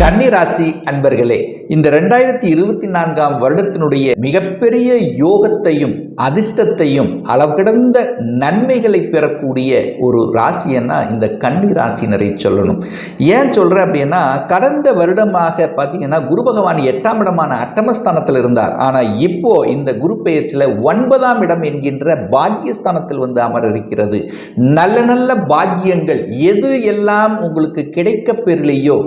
கன்னிராசி அன்பர்களே இந்த ரெண்டாயிரத்தி இருபத்தி நான்காம் வருடத்தினுடைய மிகப்பெரிய யோகத்தையும் அதிர்ஷ்டத்தையும் அளவு கிடந்த நன்மைகளை பெறக்கூடிய ஒரு ராசின்னா இந்த கன்னி ராசினரை சொல்லணும். ஏன் சொல்கிறேன் அப்படின்னா கடந்த வருடமாக பார்த்தீங்கன்னா குரு பகவான் எட்டாம் இடமான அட்டமஸ்தானத்தில் இருந்தார். ஆனால் இப்போ இந்த குரு பெயர்ச்சியில் ஒன்பதாம் இடம் என்கின்ற பாக்கியஸ்தானத்தில் வந்து அமர இருக்கிறது நல்ல நல்ல பாக்கியங்கள் எது எல்லாம் உங்களுக்கு கிடைக்கப் பெறலையோ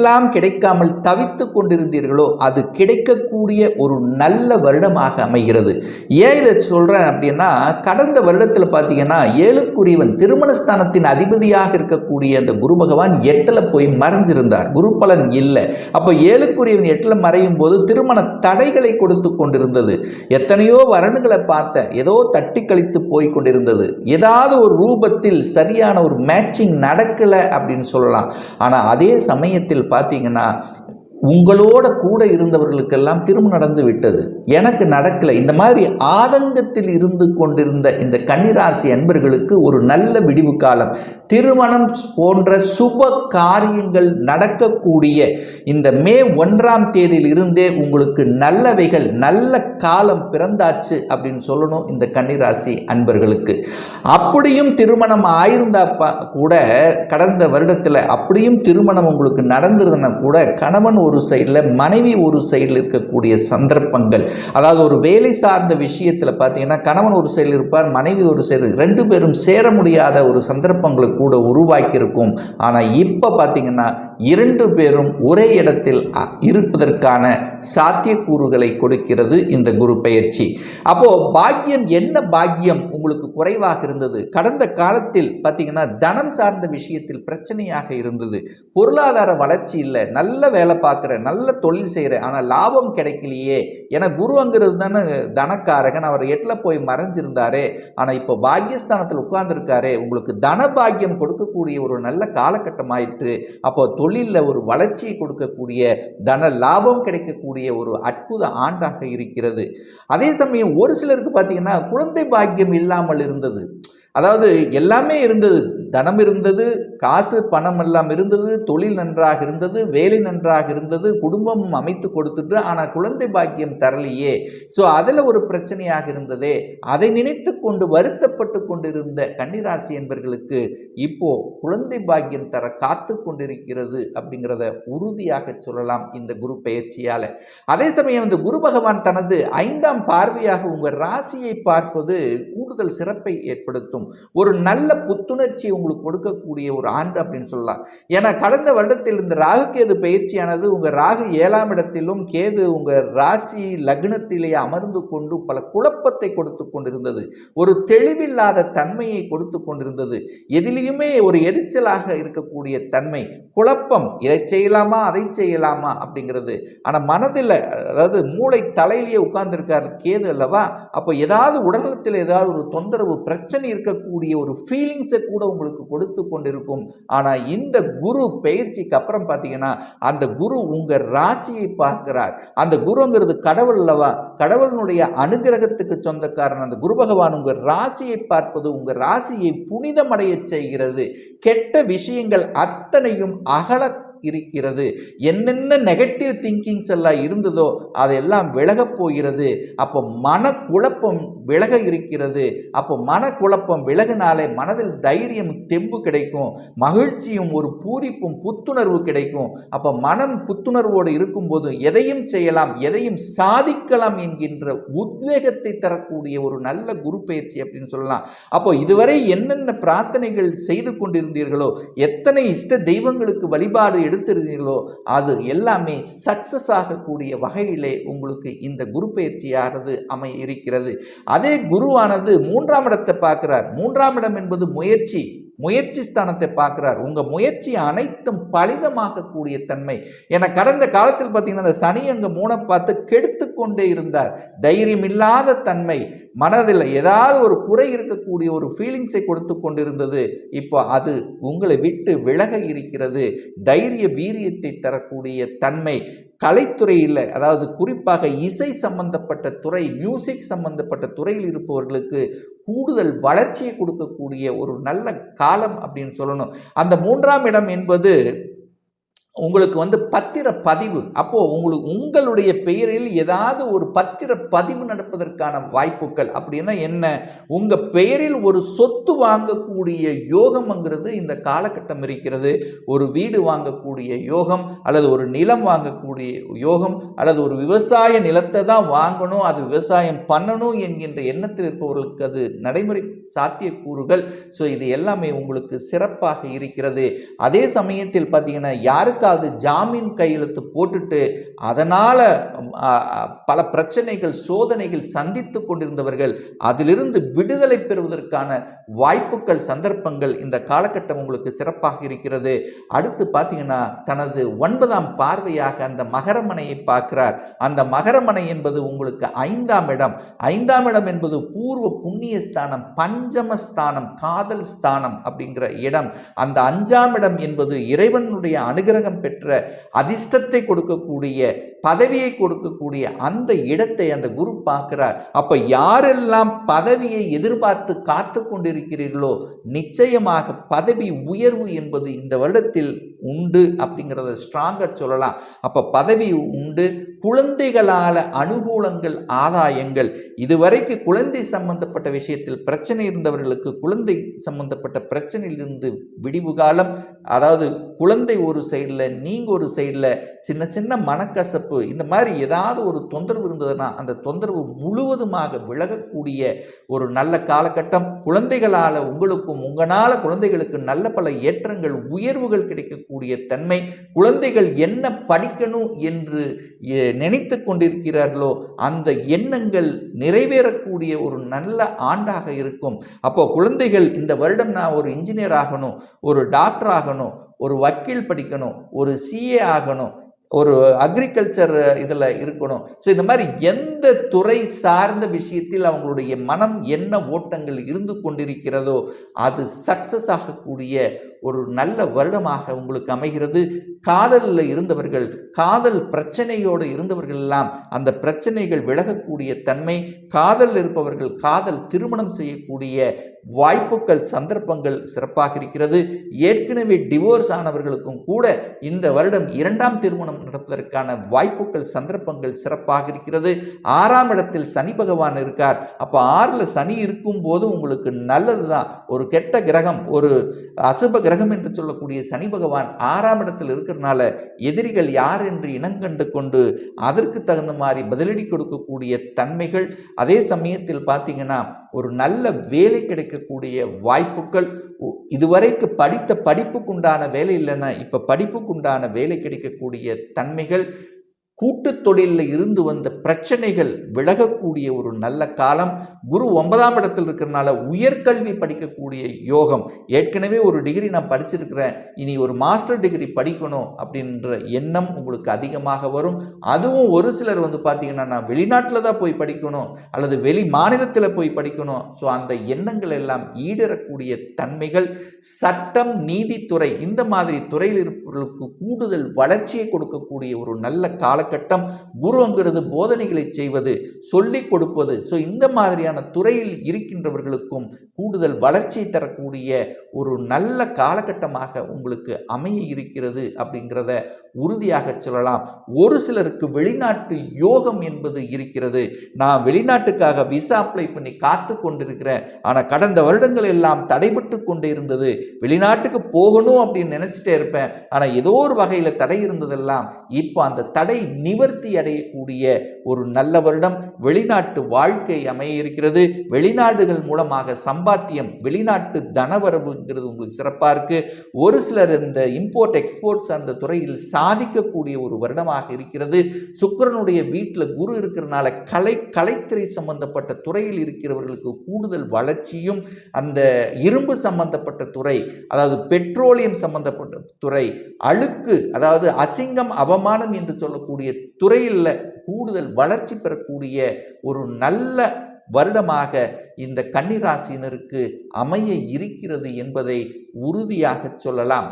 எதெல்லாம் கிடைக்காமல் தவித்து கொண்டிருந்தீர்களோ அது கிடைக்கக்கூடிய ஒரு நல்ல வருடமாக அமைகிறது. ஏன் இதை சொல்கிறேன் அப்படின்னா கடந்த வருடத்தில் பார்த்தீங்கன்னா ஏழுக்குரியவன் திருமணஸ்தானத்தின் அதிபதியாக இருக்கக்கூடிய அந்த குரு பகவான் எட்டில் போய் மறைஞ்சிருந்தார். குரு பலன் இல்லை. அப்போ ஏழுக்குரியவன் எட்டில் மறையும் போது திருமண தடைகளை கொடுத்து கொண்டிருந்தது. எத்தனையோ வரணுகளை பார்த்த ஏதோ தட்டி கழித்து போய் கொண்டிருந்தது. ஏதாவது ஒரு ரூபத்தில் சரியான ஒரு மேட்சிங் நடக்கலை அப்படின்னு சொல்லலாம். ஆனால் அதே சமயத்தில் பார்த்தீங்கன்னா உங்களோட கூட இருந்தவர்களுக்கெல்லாம் திரும்ப நடந்து விட்டது. எனக்கு நடக்கலை. இந்த மாதிரி ஆதங்கத்தில் இருந்து கொண்டிருந்த இந்த கன்னிராசி அன்பர்களுக்கு ஒரு நல்ல விடிவு காலம். திருமணம் போன்ற சுப காரியங்கள் நடக்கக்கூடிய இந்த மே ஒன்றாம் தேதியில் இருந்தே உங்களுக்கு நல்லவைகள் நல்ல காலம் பிறந்தாச்சு அப்படின்னு சொல்லணும் இந்த கன்னிராசி அன்பர்களுக்கு. அப்படியும் திருமணம் ஆயிருந்தா கூட கடந்த வருடத்தில் அப்படியும் திருமணம் உங்களுக்கு நடந்திருந்தனா கூட கணவன் ஒரு சைடில் மனைவி ஒரு சைடில் இருக்கக்கூடிய சந்தர்ப்பங்கள். அதாவது ஒரு வேலை சார்ந்த விஷயத்தில் பார்த்தீங்கன்னா கணவன் ஒரு சைடில் இருப்பார் மனைவி ஒரு சைடு ரெண்டு பேரும் சேர முடியாத ஒரு சந்தர்ப்பங்களை கூட உருவாக்கியிருக்கும். ஆனால் இப்போ பார்த்தீங்கன்னா இரண்டு பேரும் ஒரே இடத்தில் அ, இருப்பதற்கான சாத்தியக்கூறுகளை கொடுக்கிறது இந்த குரு பயிற்சி. அப்போது பாக்கியம் என்ன பாக்கியம் உங்களுக்கு குறைவாக இருந்தது? கடந்த காலத்தில் பார்த்தீங்கன்னா தனம் சார்ந்த விஷயத்தில் பிரச்சனையாக இருந்தது. பொருளாதார வளர்ச்சி இல்லை நல்ல வேலை பார்க்குறேன். நல்ல தொழில் செய்கிறேன் ஆனால் லாபம் கிடைக்கலையே. ஏன்னா குருங்கிறது தானே தனக்காரகன். அவர் எட்டில் போய் மறைஞ்சிருந்தாரே. ஆனால் இப்போ பாக்கியஸ்தானத்தில் உட்கார்ந்துருக்காரு. உங்களுக்கு தன பாக்கியம் கொடுக்கக்கூடிய ஒரு நல்ல காலகட்டமாயிற்று அப்போ தொழிலில் ஒரு வளர்ச்சியை கொடுக்கக்கூடிய தன லாபம் கிடைக்கக்கூடிய ஒரு அற்புத ஆண்டாக இருக்கிறது. அதே சமயம் ஒரு சிலருக்கு பார்த்தீங்கன்னா குழந்தை பாக்கியம் இல்லாமல் இருந்தது. அதாவது எல்லாமே இருந்தது. தனம் இருந்தது காசு பணம் எல்லாம் இருந்தது தொழில் நன்றாக இருந்தது வேலை நன்றாக இருந்தது குடும்பம் அமைத்து கொடுத்துட்டு ஆனால் குழந்தை பாக்கியம் தரலையே. ஸோ அதில் ஒரு பிரச்சனையாக இருந்ததே. அதை நினைத்து கொண்டு வருத்தப்பட்டு கொண்டிருந்த கன்னிராசி என்பர்களுக்கு இப்போ குழந்தை பாக்கியம் தர காத்து கொண்டிருக்கிறது அப்படிங்கிறத உறுதியாக சொல்லலாம் இந்த குரு பயிற்சியால் அதே சமயம் இந்த குரு பகவான் தனது ஐந்தாம் பார்வையாக உங்கள் ராசியை பார்ப்பது கூடுதல் சிறப்பை ஏற்படுத்தும். ஒரு நல்ல புத்துணர்ச்சியை உங்களுக்கு கொடுக்கக்கூடிய ஒரு ஆண்டு அப்படின்னு சொல்லலாம். ஏன்னா கடந்த வருடத்தில் இந்த ராகு கேது பயிற்சியானது உங்கள் ராகு ஏழாம் இடத்திலும் கேது உங்கள் ராசி லக்னத்திலே அமர்ந்து கொண்டு பல குழப்பத்தை கொடுத்து கொண்டிருந்தது. ஒரு தெளிவில்லாத தன்மையை கொடுத்து கொண்டிருந்தது. எதிலையுமே ஒரு எரிச்சலாக இருக்கக்கூடிய தன்மை. குழப்பம் இதை செய்யலாமா? அதை செய்யலாமா? அப்படிங்கிறது. ஆனால் மனதில் அதாவது மூளை தலையிலேயே உட்கார்ந்துருக்கார் கேது அல்லவா? அப்போ ஏதாவது உடலத்தில் ஏதாவது ஒரு தொந்தரவு பிரச்சனை இருக்கக்கூடிய ஒரு ஃபீலிங்ஸை கூட உங்களுக்கு கொடுத்து கொண்டிருக்கும். ஆனால் இந்த குரு பயிற்சிக்கு அப்புறம் பார்த்தீங்கன்னா அந்த குரு உங்கள் ராசியை பார்க்கிறார். அந்த குருங்கிறது கடவுள் அல்லவா? கடவுளினுடைய அனுகிரகத்துக்கு சொந்தக்காரன். அந்த குரு பகவான் உங்கள் ராசியை பார்ப்பது உங்கள் ராசியை புனிதமடைய செய்கிறது. கெட்ட விஷயங்கள் அத்தனையும் அகல இருக்கிறது. என்னென்ன நெகட்டிவ் திங்கிங்ஸ் எல்லாம் இருந்ததோ அதெல்லாம் விலகப் போகிறது. அப்போ மனக்குழப்பம் விலக இருக்கிறது. அப்போ மனக்குழப்பம் விலகினாலே மனதில் தைரியம் தெம்பு கிடைக்கும். மகிழ்ச்சியும் ஒரு பூரிப்பும் புத்துணர்வு கிடைக்கும். அப்போ மனம் புத்துணர்வோடு இருக்கும்போது எதையும் செய்யலாம் எதையும் சாதிக்கலாம் என்கின்ற உத்வேகத்தை தரக்கூடிய ஒரு நல்ல குரு பயிற்சி அப்படின்னு சொல்லலாம். அப்போ இதுவரை என்னென்ன பிரார்த்தனைகள் செய்து கொண்டிருந்தீர்களோ எத்தனை இஷ்ட தெய்வங்களுக்கு வழிபாடு எடுத்திருந்தீர்களோ அது எல்லாமே சக்சஸ் ஆகக்கூடிய வகையிலே உங்களுக்கு இந்த குரு பயிற்சியானது அமைய இருக்கிறது. அதே குருவானது மூன்றாம் இடத்தை பார்க்கிறார். மூன்றாம் இடம் என்பது முயற்சி. முயற்சி ஸ்தானத்தை பார்க்குறார். உங்கள் முயற்சி அனைத்தும் பலிதமாகக்கூடிய தன்மை. என கடந்த காலத்தில் பார்த்தீங்கன்னா அந்த சனி அங்கே மூணை பார்த்து கெடுத்து கொண்டே இருந்தார். தைரியம் இல்லாத தன்மை. மனதில் ஏதாவது ஒரு குறை இருக்கக்கூடிய ஒரு ஃபீலிங்ஸை கொடுத்து கொண்டிருந்தது. இப்போ அது உங்களை விட்டு விலக இருக்கிறது. தைரிய வீரியத்தை தரக்கூடிய தன்மை. கலைத்துறையில் அதாவது குறிப்பாக இசை சம்பந்தப்பட்ட துறை மியூசிக் சம்பந்தப்பட்ட துறையில் இருப்பவர்களுக்கு கூடுதல் வளர்ச்சியை கொடுக்கக்கூடிய ஒரு நல்ல காலம் அப்படின்னு சொல்லணும். அந்த மூன்றாம் இடம் என்பது உங்களுக்கு வந்து பத்திர பதிவு அப்போது உங்களுக்கு உங்களுடைய பெயரில் ஏதாவது ஒரு பத்திர பதிவு நடப்பதற்கான வாய்ப்புகள் அப்படின்னா என்ன? உங்கள் பெயரில் ஒரு சொத்து வாங்கக்கூடிய யோகம்ங்கிறது இந்த காலகட்டம் இருக்கிறது. ஒரு வீடு வாங்கக்கூடிய யோகம் அல்லது ஒரு நிலம் வாங்கக்கூடிய யோகம் அல்லது ஒரு விவசாய நிலத்தை தான் வாங்கணும் அது விவசாயம் பண்ணணும் என்கின்ற எண்ணத்தில் இருப்பவர்களுக்கு அது நடைமுறை சாத்தியக்கூறுகள். ஸோ இது எல்லாமே உங்களுக்கு சிறப்பாக இருக்கிறது. அதே சமயத்தில் பார்த்தீங்கன்னா யாருக்கு யாருக்காவது ஜாமீன் கையெழுத்து போட்டுட்டு அதனால் பல பிரச்சனைகள் சோதனைகள் சந்தித்து கொண்டிருந்தவர்கள் அதிலிருந்து விடுதலை பெறுவதற்கான வாய்ப்புகள் சந்தர்ப்பங்கள் இந்த காலகட்டம் உங்களுக்கு சிறப்பாக இருக்கிறது. அடுத்து பார்த்தீங்கன்னா தனது ஒன்பதாம் பார்வையாக அந்த மகரமனையை பார்க்கிறார். அந்த மகரமனை என்பது உங்களுக்கு ஐந்தாம் இடம். ஐந்தாம் இடம் என்பது பூர்வ புண்ணிய ஸ்தானம் பஞ்சமஸ்தானம் காதல் ஸ்தானம் அப்படிங்கிற இடம். அந்த அஞ்சாம் இடம் என்பது இறைவனுடைய அனுகிரகம் பெற்ற அதிர்ஷ்டத்தை கொடுக்கக்கூடிய பதவியை கொடுக்கக்கூடிய அந்த இடத்தை அந்த குரு பார்க்கிறார். அப்போ யாரெல்லாம் பதவியை எதிர்பார்த்து காத்து கொண்டிருக்கிறீர்களோ நிச்சயமாக பதவி உயர்வு என்பது இந்த வருடத்தில் உண்டு அப்படிங்கிறத ஸ்ட்ராங்காக சொல்லலாம். அப்போ பதவி உண்டு குழந்தைகளால் அனுகூலங்கள் ஆதாயங்கள். இதுவரைக்கு குழந்தை சம்பந்தப்பட்ட விஷயத்தில் பிரச்சனை இருந்தவர்களுக்கு குழந்தை சம்பந்தப்பட்ட பிரச்சனையிலிருந்து விடிவு காலம் அதாவது குழந்தை ஒரு சைடில் நீங்கள் ஒரு சைடில் சின்ன சின்ன மனக்கசப்பு இந்த மாதிரி ஏதாவது ஒரு தொந்தரவு இருந்ததுன்னா அந்த தொந்தரவு முழுவதுமாக விலகக்கூடிய ஒரு நல்ல காலகட்டம். குழந்தைகளால் உங்களுக்கும் உங்களால் குழந்தைகளுக்கு நல்ல பல ஏற்றங்கள் உயர்வுகள் கிடைக்கக்கூடிய தன்மை குழந்தைகள் என்ன படிக்கணும் என்று நினைத்து கொண்டிருக்கிறார்களோ அந்த எண்ணங்கள் நிறைவேறக்கூடிய ஒரு நல்ல ஆண்டாக இருக்கும். அப்போ குழந்தைகள் இந்த வருடம் நான் ஒரு இன்ஜினியர் ஆகணும் ஒரு டாக்டர் ஆகணும் ஒரு வக்கீல் படிக்கணும் ஒரு சிஏ ஆகணும் ஒரு அக்ரிகல்ச்சர் இதில் இருக்கணும். ஸோ இந்த மாதிரி எந்த துறை சார்ந்த விஷயத்தில் அவங்களுடைய மனம் என்ன ஓட்டங்கள் இருந்து கொண்டிருக்கிறதோ அது சக்ஸஸ் ஆகக்கூடிய ஒரு நல்ல வருடமாக உங்களுக்கு அமைகிறது. காதலில் இருந்தவர்கள் காதல் பிரச்சனையோடு இருந்தவர்கள் எல்லாம் அந்த பிரச்சனைகள் விலகக்கூடிய தன்மை காதல் இருப்பவர்கள் காதல் திருமணம் செய்யக்கூடிய வாய்ப்புகள் சந்தர்ப்பங்கள் சிறப்பாக இருக்கிறது. ஏற்கனவே டிவோர்ஸ் ஆனவர்களுக்கும் கூட இந்த வருடம் இரண்டாம் திருமணம் நடப்பதற்கான வாய்ப்புகள் சந்தர்ப்பங்கள் சிறப்பாக இருக்கிறது. ஆறாம் இடத்தில் சனி பகவான் இருக்கார். அப்போ ஆறில் சனி இருக்கும் போது உங்களுக்கு நல்லது தான் ஒரு கெட்ட கிரகம் ஒரு அசுப கிரகம் என்று சொல்லக்கூடிய சனி பகவான் ஆறாம் இடத்தில் இருக்கிறனால எதிரிகள் யார் என்று இனங்கண்டு கொண்டு அதற்கு தகுந்த மாதிரி பதிலடி கொடுக்கக்கூடிய தன்மைகள். அதே சமயத்தில் பார்த்தீங்கன்னா ஒரு நல்ல வேலை கிடைக்கக்கூடிய வாய்ப்புகள். இதுவரைக்கு படித்த படிப்புக்குண்டான வேலை இல்லைன்னா இப்போ படிப்புக்குண்டான வேலை கிடைக்கக்கூடிய தன்மைகள். கூட்டு தொழிலில் இருந்து வந்த பிரச்சனைகள் விலகக்கூடிய ஒரு நல்ல காலம். குரு ஒன்பதாம் இடத்தில் இருக்கிறனால உயர்கல்வி படிக்கக்கூடிய யோகம். ஏற்கனவே ஒரு டிகிரி நான் படிச்சிருக்கிறேன். இனி ஒரு மாஸ்டர் டிகிரி படிக்கணும் அப்படின்ற எண்ணம் உங்களுக்கு அதிகமாக வரும். அதுவும் ஒரு சிலர் வந்து பார்த்தீங்கன்னா நான் வெளிநாட்டில் தான் போய் படிக்கணும். அல்லது வெளி மாநிலத்தில் போய் படிக்கணும். ஸோ அந்த எண்ணங்கள் எல்லாம் ஈடறக்கூடிய தன்மைகள். சட்டம் நீதித்துறை இந்த மாதிரி துறையில் இருப்பவர்களுக்கு கூடுதல் வளர்ச்சியை கொடுக்கக்கூடிய ஒரு நல்ல கால காலகட்டம் குருங்கிறது போதனைகளை செய்வது சொல்லிக் கொடுப்பது. ஸோ இந்த மாதிரியான துறையில் இருக்கின்றவர்களுக்கும் கூடுதல் வளர்ச்சியை தரக்கூடிய ஒரு நல்ல காலகட்டமாக உங்களுக்கு அமைய இருக்கிறது அப்படிங்கிறத உறுதியாக சொல்லலாம். ஒரு சிலருக்கு வெளிநாட்டு யோகம் என்பது இருக்கிறது. நான் வெளிநாட்டுக்காக விசா அப்ளை பண்ணி காத்து கொண்டிருக்கிறேன். ஆனால் கடந்த வருடங்கள் எல்லாம் தடைபட்டு கொண்டு இருந்தது வெளிநாட்டுக்கு போகணும் அப்படின்னு நினச்சிட்டே இருப்பேன். ஆனால் ஏதோ ஒரு வகையில் தடை இருந்ததெல்லாம் இப்போ அந்த தடை நிவர்த்தி அடையக்கூடிய ஒரு நல்ல வருடம் வெளிநாட்டு வாழ்க்கை அமைய இருக்கிறது. வெளிநாடுகள் மூலமாக சம்பாத்தியம் வெளிநாட்டு தனவரவுங்கிறது உங்களுக்கு சிறப்பாக இருக்குது ஒரு சிலர் இந்த இம்போர்ட் எக்ஸ்போர்ட்ஸ் அந்த துறையில் சாதிக்கக்கூடிய ஒரு வருடமாக இருக்கிறது. சுக்கரனுடைய வீட்டில் குரு இருக்கிறனால கலை கலைத்துறை சம்பந்தப்பட்ட துறையில் இருக்கிறவர்களுக்கு கூடுதல் வளர்ச்சியும் அந்த இரும்பு சம்பந்தப்பட்ட துறை அதாவது பெட்ரோலியம் சம்பந்தப்பட்ட துறை அழுக்கு அதாவது அசிங்கம் அவமானம் என்று சொல்லக்கூடிய துறையில் கூடுதல் வளர்ச்சி பெறக்கூடிய ஒரு நல்ல வருடமாக இந்த கன்னிராசினருக்கு அமைய இருக்கிறது என்பதை உறுதியாக சொல்லலாம்.